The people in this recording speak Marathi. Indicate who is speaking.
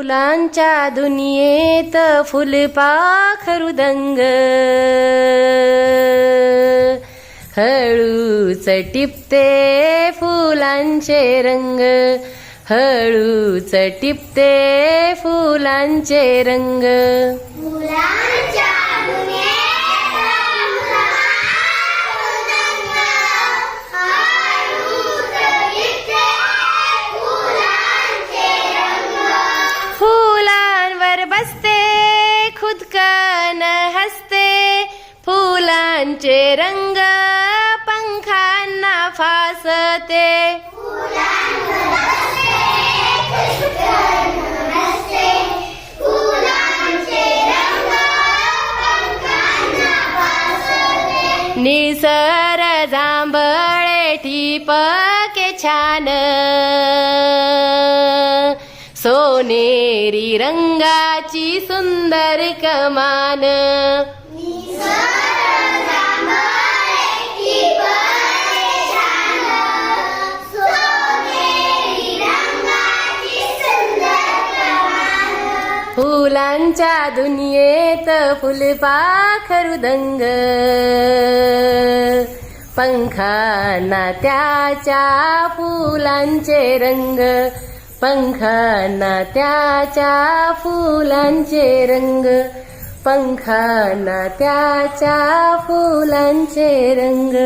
Speaker 1: फुलांच्या दुनियेत फुलपाखरुदंग हळूच टिपते फुलांचे रंग. हळूच टिपते फुलांचे रंग.
Speaker 2: फुलांचे रंग
Speaker 1: पंखांना फासते?
Speaker 2: निसर रंग पंखांना के
Speaker 1: निसर जांभळे ठिपके छान. सोनेरी रंगाची सुंदर कमान. फुलांच्या दुनियेत फुलपाखरुदंग पंखांना त्याच्या फुलांचे रंग. पंखांना त्याच्या फुलांचे रंग. पंखांना त्याच्या फुलांचे रंग.